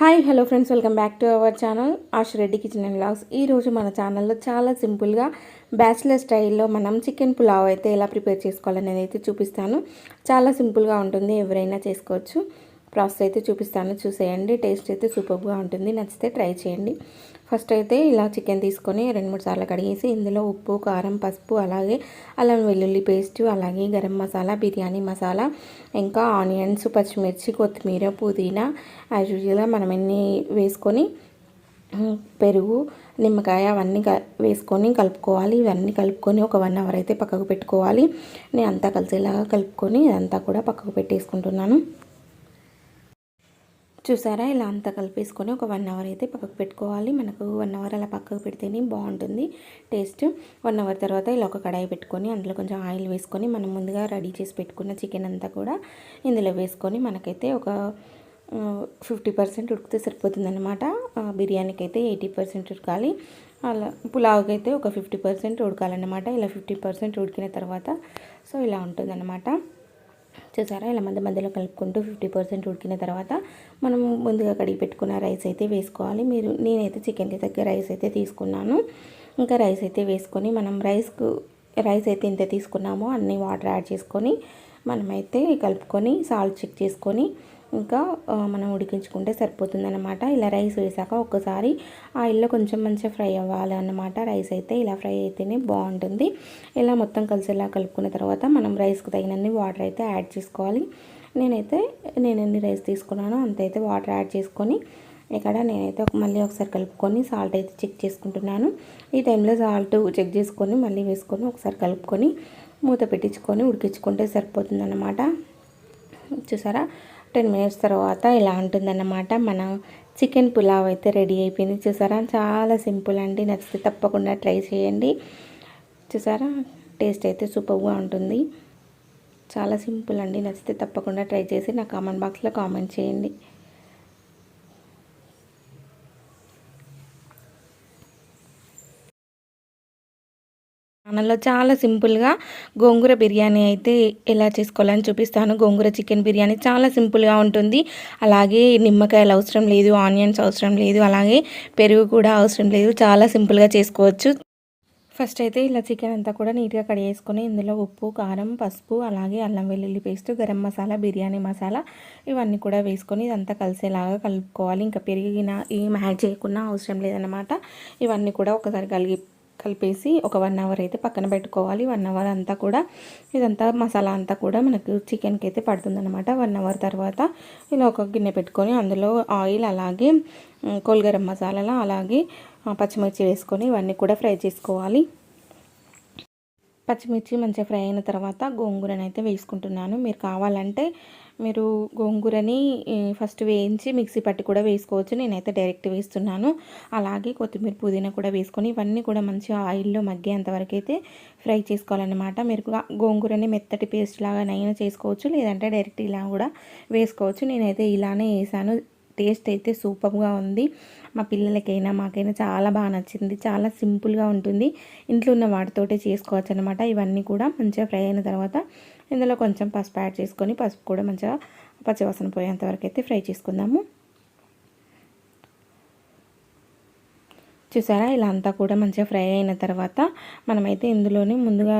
Hi hello friends welcome back to our channel Ash Reddy kitchen and blogs ఈరోజు మన ఛానల్లో చాలా సింపుల్గా బ్యాచిలర్ స్టైల్లో మనం చికెన్ పులావ్ అయితే ఎలా ప్రిపేర్ చేసుకోవాలనేది అయితే చూపిస్తాను. చాలా సింపుల్గా ఉంటుంది ఎవరైనా చేసుకోవచ్చు. ప్రాసెస్ అయితే చూపిస్తాను. చూసేయండి. టేస్ట్ అయితే సూపర్గా ఉంటుంది. నచ్చితే ట్రై చేయండి. ఫస్ట్ అయితే ఇలా చికెన్ తీసుకొని రెండు మూడు సార్లు కడిగేసి ఇందులో ఉప్పు కారం పసుపు అలాగే అల్లం వెల్లుల్లి పేస్ట్ అలాగే గరం మసాలా బిర్యానీ మసాలా ఇంకా ఆనియన్స్ పచ్చిమిర్చి కొత్తిమీర పుదీనా యాజ్ యూజువల్గా మనం ఎన్ని వేసుకొని పెరుగు నిమ్మకాయ అవన్నీ వేసుకొని కలుపుకోవాలి. ఇవన్నీ కలుపుకొని ఒక వన్ అవర్ అయితే పక్కకు పెట్టుకోవాలి. నేను అంతా కలిసేలాగా కలుపుకొని అంతా కూడా పక్కకు పెట్టేసుకుంటున్నాను. చూసారా? ఇలా అంతా కలిపేసుకొని ఒక వన్ అవర్ అయితే పక్కకు పెట్టుకోవాలి. మనకు వన్ అవర్ అలా పక్కకు పెడితేనే బాగుంటుంది టేస్ట్. వన్ అవర్ తర్వాత ఇలా ఒక కడాయి పెట్టుకొని అందులో కొంచెం ఆయిల్ వేసుకొని మనం ముందుగా రెడీ చేసి పెట్టుకున్న చికెన్ అంతా కూడా ఇందులో వేసుకొని మనకైతే ఒక ఫిఫ్టీ పర్సెంట్ ఉడికితే సరిపోతుందన్నమాట. బిర్యానీకి అయితే ఎయిటీ పర్సెంట్ ఉడకాలి. అలా పులావ్కి అయితే ఒక ఫిఫ్టీ పర్సెంట్ ఉడకాలన్నమాట. ఇలా ఫిఫ్టీ పర్సెంట్ ఉడికిన తర్వాత సో ఇలా ఉంటుందన్నమాట. చూసారా ఇలా మధ్య మధ్యలో కలుపుకుంటూ ఫిఫ్టీ పర్సెంట్ ఉడికిన తర్వాత మనం ముందుగా కడిగి పెట్టుకున్న రైస్ అయితే వేసుకోవాలి. మీరు నేనైతే చికెన్కి తగ్గ రైస్ అయితే తీసుకున్నాను. ఇంకా రైస్ అయితే వేసుకొని మనం రైస్కు రైస్ అయితే ఇంత తీసుకున్నామో అన్ని వాటర్ యాడ్ చేసుకొని మనమైతే కలుపుకొని సాల్ట్ చెక్ చేసుకొని ఇంకా మనం ఉడికించుకుంటే సరిపోతుందన్నమాట. ఇలా రైస్ వేసాక ఒక్కసారి ఆయిల్లో కొంచెం మంచిగా ఫ్రై అవ్వాలి అన్నమాట రైస్ అయితే ఇలా ఫ్రై అయితేనే బాగుంటుంది. ఇలా మొత్తం కలిసేలా కలుపుకున్న తర్వాత మనం రైస్కి తగినన్ని వాటర్ అయితే యాడ్ చేసుకోవాలి. నేనైతే నేను ఎన్ని రైస్ తీసుకున్నానో అంతైతే వాటర్ యాడ్ చేసుకొని ఇక్కడ నేనైతే మళ్ళీ ఒకసారి కలుపుకొని సాల్ట్ అయితే చెక్ చేసుకుంటున్నాను. ఈ టైంలో సాల్ట్ చెక్ చేసుకొని మళ్ళీ వేసుకొని ఒకసారి కలుపుకొని మూత పెట్టించుకొని ఉడికించుకుంటే సరిపోతుందన్నమాట. చూసారా? టెన్ మినిట్స్ తర్వాత ఇలా ఉంటుందన్నమాట మన చికెన్ పులావ్ అయితే రెడీ అయిపోయింది. చూసారా? చాలా సింపుల్ అండి. నచ్చితే తప్పకుండా ట్రై చేయండి. చూసారా? టేస్ట్ అయితే సూపర్గా ఉంటుంది. చాలా సింపుల్ అండి. నచ్చితే తప్పకుండా ట్రై చేసి నా కామెంట్ బాక్స్లో కామెంట్ చేయండి. ఛానల్లో చాలా సింపుల్గా గోంగూర బిర్యానీ అయితే ఎలా చేసుకోవాలని చూపిస్తాను. గోంగూర చికెన్ బిర్యానీ చాలా సింపుల్గా ఉంటుంది. అలాగే నిమ్మకాయలు అవసరం లేదు ఆనియన్స్ అవసరం లేదు అలాగే పెరుగు కూడా అవసరం లేదు చాలా సింపుల్గా చేసుకోవచ్చు. ఫస్ట్ అయితే ఇలా చికెన్ అంతా కూడా నీట్గా కడిగేసుకొని ఇందులో ఉప్పు కారం పసుపు అలాగే అల్లం వెల్లుల్లి పేస్ట్ గరం మసాలా బిర్యానీ మసాలా ఇవన్నీ కూడా వేసుకొని ఇదంతా కలిసేలాగా కలుపుకోవాలి. ఇంకా పెరిగిన ఏం యాడ్ చేయకుండా అవసరం లేదన్నమాట. ఇవన్నీ కూడా ఒకసారి కలిగి కలిపేసి ఒక వన్ అవర్ అయితే పక్కన పెట్టుకోవాలి. వన్ అవర్ అంతా కూడా ఇదంతా మసాలా అంతా కూడా మనకు చికెన్కి అయితే పడుతుందన్నమాట. వన్ అవర్ తర్వాత ఇలా ఒక గిన్నె పెట్టుకొని అందులో ఆయిల్ అలాగే కోల్గరం మసాలా అలాగే పచ్చిమిర్చి వేసుకొని ఇవన్నీ కూడా ఫ్రై చేసుకోవాలి. పచ్చిమిర్చి మంచిగా ఫ్రై అయిన తర్వాత గోంగూరని అయితే వేసుకుంటున్నాను. మీరు కావాలంటే మీరు గోంగూరని ఫస్ట్ వేయించి మిక్సీ పట్టి కూడా వేసుకోవచ్చు. నేనైతే డైరెక్ట్ వేస్తున్నాను. అలాగే కొత్తిమీర పుదీనా కూడా వేసుకొని ఇవన్నీ కూడా మంచిగా ఆయిల్లో మగ్గేంతవరకు అయితే ఫ్రై చేసుకోవాలన్నమాట. మీరు గోంగూరని మెత్తటి పేస్ట్ లాగా నైనా చేసుకోవచ్చు లేదంటే డైరెక్ట్ ఇలా కూడా వేసుకోవచ్చు. నేనైతే ఇలానే వేసాను. టేస్ట్ అయితే సూపర్గా ఉంది. మా పిల్లలకైనా మాకైనా చాలా బాగా నచ్చింది. చాలా సింపుల్గా ఉంటుంది. ఇంట్లో ఉన్న వాటితోటే చేసుకోవచ్చు అనమాట ఇవన్నీ కూడా మంచిగా ఫ్రై అయిన తర్వాత ఇందులో కొంచెం పసుపు యాడ్ చేసుకొని పసుపు కూడా మంచిగా పచ్చివాసన పోయేంత వరకు అయితే ఫ్రై చేసుకుందాము. చూసారా? ఇలా అంతా కూడా మంచిగా ఫ్రై అయిన తర్వాత మనమైతే ఇందులోనే ముందుగా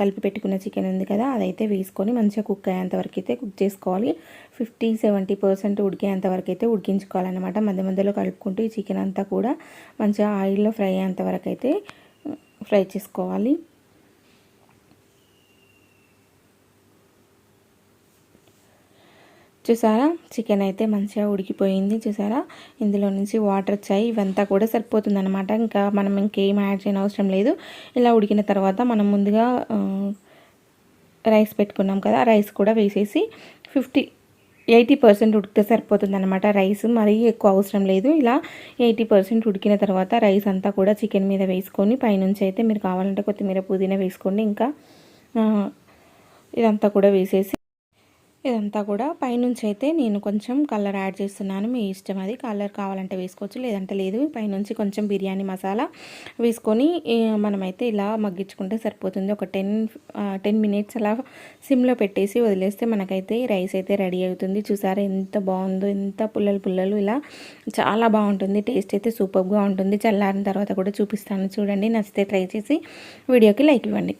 కలిపి పెట్టుకున్న చికెన్ ఉంది కదా అదైతే వేసుకొని మంచిగా కుక్ అయ్యేంత వరకు అయితే కుక్ చేసుకోవాలి. ఫిఫ్టీ సెవెంటీ పర్సెంట్ ఉడికేంత వరకు అయితే ఉడికించుకోవాలన్నమాట. మధ్య మధ్యలో కలుపుకుంటూ ఈ చికెన్ అంతా కూడా మంచిగా ఆయిల్లో ఫ్రై అయ్యేంత వరకు అయితే ఫ్రై చేసుకోవాలి. చూసారా? చికెన్ అయితే మంచిగా ఉడికిపోయింది చూసారా? ఇందులో నుంచి వాటర్ వచ్చాయి. ఇవంతా కూడా సరిపోతుంది అనమాట ఇంకా మనం ఇంకేం యాడ్ చేయని అవసరం లేదు. ఇలా ఉడికిన తర్వాత మనం ముందుగా రైస్ పెట్టుకున్నాం కదా రైస్ కూడా వేసేసి ఫిఫ్టీ ఎయిటీ పర్సెంట్ ఉడికితే సరిపోతుంది అనమాట రైస్. మరీ ఎక్కువ అవసరం లేదు. ఇలా ఎయిటీ పర్సెంట్ ఉడికిన తర్వాత రైస్ అంతా కూడా చికెన్ మీద వేసుకొని పైనుంచి అయితే మీరు కావాలంటే కొత్తిమీర పుదీనా వేసుకోండి. ఇంకా ఇదంతా కూడా వేసేసి ఇదంతా కూడా పైనుంచి అయితే నేను కొంచెం కలర్ యాడ్ చేస్తున్నాను. మీ ఇష్టం అది కలర్ కావాలంటే వేసుకోవచ్చు లేదంటే లేదు. పైనుంచి కొంచెం బిర్యానీ మసాలా వేసుకొని మనమైతే ఇలా మగ్గించుకుంటే సరిపోతుంది. ఒక టెన్ టెన్ మినిట్స్ అలా సిమ్లో పెట్టేసి వదిలేస్తే మనకైతే రైస్ అయితే రెడీ అవుతుంది. చూసారా ఎంత బాగుందో ఎంత పుల్లలు పుల్లలు ఇలా చాలా బాగుంటుంది. టేస్ట్ అయితే సూపర్గా ఉంటుంది. చల్లారిన తర్వాత కూడా చూపిస్తాను. చూడండి నచ్చితే ట్రై చేసి వీడియోకి లైక్ ఇవ్వండి.